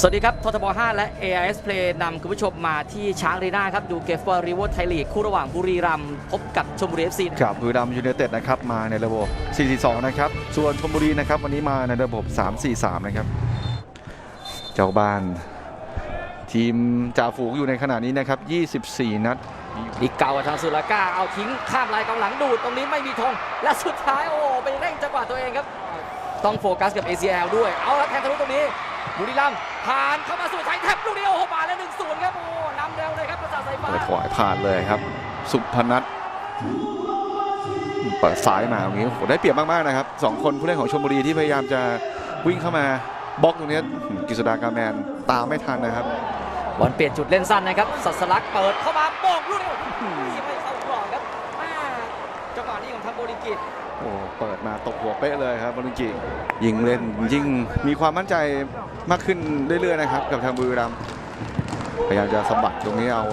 สวัสดีครับ ททบ 5 และ AIS Play นำคุณผู้ชมมาที่ช้างรีนาครับ ดูเกฟเฟอร์ริเวอร์ไทยลีก คู่ระหว่างบุรีรัมย์พบกับชมบุรี FC กับบุรีรัมย์ยูไนเต็ดนะครับ มาในระบบ 4-4-2 นะครับ ส่วนชลบุรีนะครับ วันนี้มาในระบบ 3-4-3 นะครับ เจ้าบ้าน ทีมจ่าฝูงอยู่ในขณะนี้นะครับ 24 นัดอีกเก่าทางสุราก้าเอาทิ้งข้ามลายกองหลังดูดตรงนี้ไม่มีธงและสุดท้ายโอ้โหไปเร่งจังหวะตัวเองครับ ต้องโฟกัสกับ ACL ด้วยเอาละแทงทะลุตรงนี้บุรีรัมย์ ผ่านเข้ามาสู่ไทยแท็บลูกเดียวโอ้โหป่าดแล้วหนึ่งศูนย์ครับโอ้โหนำเร็วเลยครับประสาทสายฟ้าเปิดถวายผ่านเลยครับ สุพนัทเปิดซ้ายมาตรงนี้โอ้โหได้เปรียบมากๆนะครับสองคนผู้เล่นของชลบุรีที่พยายามจะวิ่งเข้ามาบล็อกตรงนี้กฤษดากาแมนตามไม่ทันนะครับบอลเปลี่ยนจุดเล่นสั้นนะครับสัสลักเปิดเข้ามาโป่งลูกเดียวไม่เข้ากรอบครับแม่จังหวะนี้ของทางโบลิงกิ โอ้เปิดมาตกหัวเป๊ะเลยครับบอลจิยิงเล่นยิ่งมีความมั่นใจมากขึ้นเรื่อยๆนะครับ กับทางบุรีรัมย์พยายามจะสะบัดตรงนี้เอา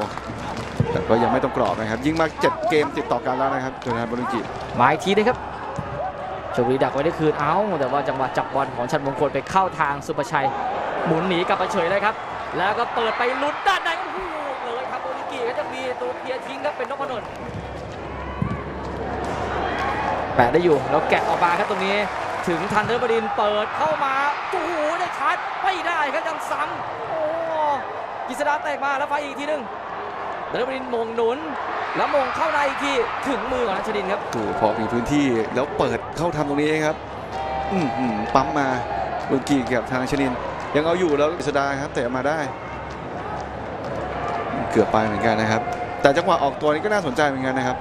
แต่ก็ยังไม่ต้องกรอบนะครับ ยิงมา7เกมติดต่อกันแล้วนะครับโดยทางบอลจิมาอีกทีนะครับชมบุรีดักไว้ได้คืนเอ้า แต่ว่าจังหวะจับบอลของชันมงคลไปเข้าทางสุประชัย หมุนหนีกลับมาเฉยเลยครับ แล้วก็เปิดไปลุ้นด้านในโอ้โหเลยครับโบลิงกิก็จะมีตัวเพียร์ทิ้งครับเป็นนพนนท์ แปะได้อยู่ แล้วแกะออกมาครับตรงนี้ ถึงทันเดอร์บดินเปิดเข้ามาโอ้โหได้ชาร์จไม่ได้ครับยังซ้ำโอ้กิษดาแตกมาแล้วไปอีกทีหนึงเดอร์บดินมงหนุน แล้วมงเข้าในอีกทีถึงมือของนัชรินครับถูกพอมีพื้นที่แล้วเปิดเข้าทำตรงนี้ครับอือหือปั๊มมาบอลจิกับทางชนิน ยังเอาอยู่แล้วกฤษดาครับแต่มาได้ เกือบไปเหมือนกันนะครับ แต่จังหวะออกตัวนี้ก็น่าสนใจเหมือนกันนะครับ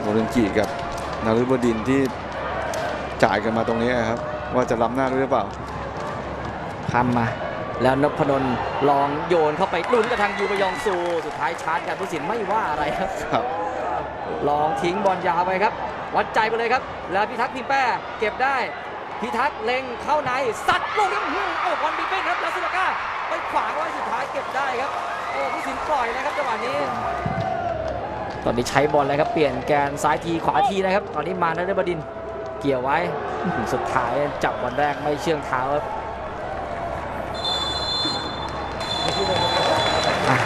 โมเรนจิกับ นารุบดินทร์ที่จ่ายกันมาตรงนี้ครับ ว่าจะล้ำหน้าด้วยหรือเปล่าทำมาแล้วนพนนท์ลองโยนเข้าไปลุ้นกับทางยูบยองซู สุดท้ายชาร์จกันผู้สินไม่ว่าอะไรครับครับลองทิ้งบอลยาวไปครับ วัดใจไปเลยครับ แล้วพิทักษ์พิมพ์แป้เก็บได้พิทักษ์เล็งเข้าในสัตว์ลูกนี้อื้อหือโอ้บอลบีเป้นครับแล้วสุลาก้าไปขวางไว้สุดท้ายเก็บได้ครับโอ้ผู้สินปล่อยนะครับจังหวะนี้ ตอนนี้ใช้บอลเลยครับเปลี่ยนแกนซ้ายทีขวาทีนะครับ ตอนนี้มานะเดบดินเกี่ยวไว้สุดท้ายจับบอลแรกไม่เชื่องเท้าครับ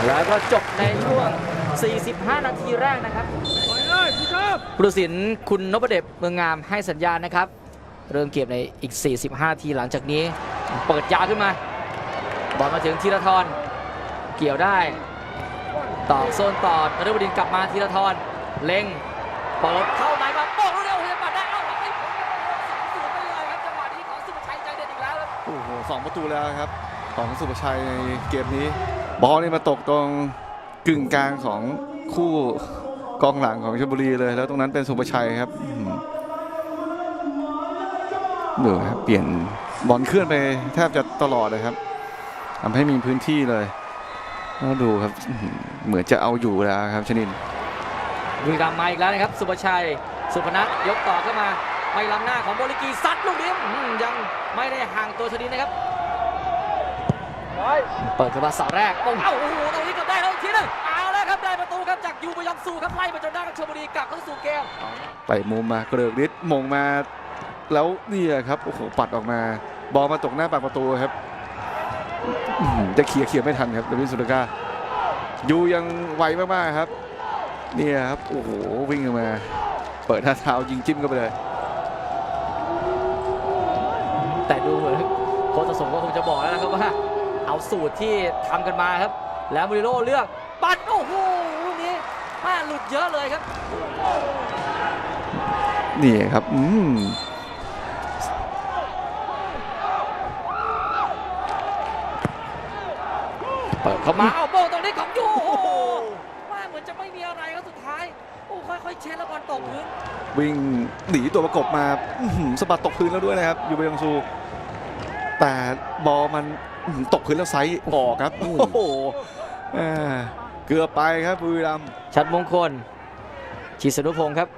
แล้วก็จบในช่วง 45 นาทีแรกนะครับผู้ตัดสินคุณนพเดชเมืองงามให้สัญญาณนะครับ เริ่มเกมในอีก 45 ทีหลังจากนี้ เปิดยาวขึ้นมา บอลมาถึงธีรทรเกี่ยวได้ ต่อโซนต่อนฤบดินกลับมาธีรทรเล็งเปิดเข้าในมาโป้งลูกเดียวเฮียปัดได้เอ้าไม่ผลสูงไปเลยครับจังหวะนี้ของสุภชัยใจเด็ดอีกแล้วครับโอ้โหสองประตูแล้วครับของสุภชัยในเกมนี้ บอลนี่มาตกตรงกึ่งกลางของคู่กองหลังของชลบุรีเลย แล้วตรงนั้นเป็นสุภชัยครับเหนือครับเปลี่ยนบอลเคลื่อนไปแทบจะตลอดเลยครับทำให้มีพื้นที่เลย แล้วดูครับอื้อหือเหมือนจะเอาอยู่แล้วครับชนินบุรีรัมย์มาอีกแล้วนะครับ สุภชัย สุพนัทยกต่อเข้ามาไปล้ำหน้าของโบลิกีซัดลูกนี้อื้อหือยังไม่ได้ห่างตัวชนินนะครับเปิดขึ้นมาเสาแรกปงเอ้าโอ้โหตรงนี้เก็ได้แล้วอีกทีหนึงเอาแล้วครับได้ประตูครับจากยูบยองซูครับไล่มาจนได้กับชลบุรีกลับเข้าสู่เกมไปมุมมาเกริกฤทธิ์มงมาแล้วนี่แหละครับโอ้โหปัดออกมาบอลมาตกหน้าปากประตูครับอื้อหือ จะเคลียร์เคลียร์ไม่ทันครับเดวิดสุดกายูยังไวมากๆครับ เนี่ยครับ โอ้โห วิ่งออกมา เปิดท่าเท้ายิงจิ้มเข้าไปเลย แต่ดูเหมือนโค้ชสมก็คงจะบอกแล้วนะครับว่า เอาสูตรที่ทำกันมาครับ แล้วมูริโร่เลือกปัดโอ้โหลูกนี้แม่หลุดเยอะเลยครับ นี่ครับ อืม เปิดเข้ามาเอาโบตรงนี้ของยูโอ้โหว่าเหมือนจะไม่มีอะไรครับสุดท้ายโอ้ค่อยๆเช็ดแล้วบอลตกพื้นวิ่งหนีตัวประกบมาอื้อหือสะบัดตกพื้นแล้วด้วยนะครับยูเบยองซู แต่บอลมันอื้อหือตกพื้นแล้วไซส์ออกครับ โอ้โหอ่าเกือบไปครับบุรีรัมย์ชัดมงคลชิสนุพงศ์ครับ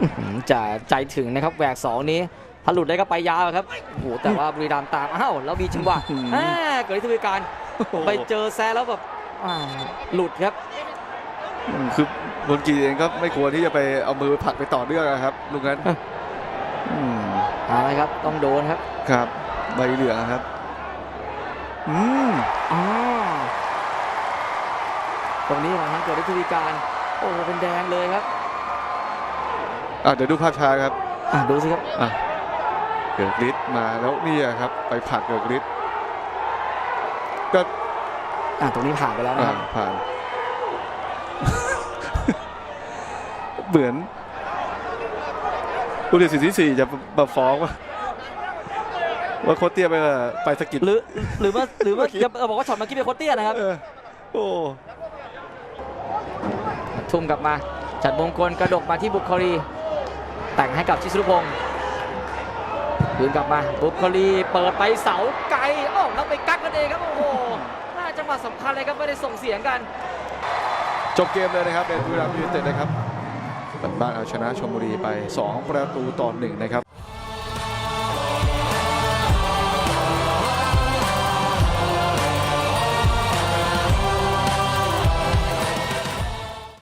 อื้อหือจะใจถึงนะครับแหวกสองนี้ถ้าหลุดได้ก็ไปยาวครับโอ้โหแต่ว่าบุรีรัมย์ตามอ้าวแล้วมีจังหวะอ่าเกิดที่ทวีการ ไปเจอแซะแล้วแบบอ่าหลุดครับอืมคือบนกีเองก็ไม่ควรที่จะไปเอามือผลักไปต่อเนื่องอะครับลูกนั้นอืมเอาละครับต้องโดนครับ ครับใบเหลืองครับ อืมอ๋อตรงนี้ของทางเกิดฤทธิวิการ โอ้โหเป็นแดงเลยครับอะเดี๋ยวดูภาพช้าครับอะดูสิครับอะเกิดฤทธิ์มาแล้วเนี่ยครับ ไปผลักเกิดฤทธิ์ ก็อะตรงนี้ผ่านไปแล้วนะอ่าครับผ่าน เหมือนผู้ตัดสินที่สี่จะมาฟ้องว่าว่าโคตรเตี้ยไปละไปสะกิดหรือหรือว่าหรือว่าเมื่อกี้จะเออบอกว่าช็อตเมื่อกี้เป็นโคตรเตี้ยนะครับเออโอ้ทุ่มกลับมา จัดมงคลกระดกมาที่บุคคลี แต่งให้กับชิสุรุพงศ์ คืนกลับมาบุคคลีเปิดไปเสาไกลโอ้แล้วไปกักกันเองครับโอ้โหน่าจังหวะสำคัญเลยครับไม่ได้ส่งเสียงกัน จบเกมเลยนะครับเป็นบุรีรัมย์ยูนเต็ดนะครับบ้านเอาชนะชมบุรีไป 2 ประตูต่อหนึ่งนะครับ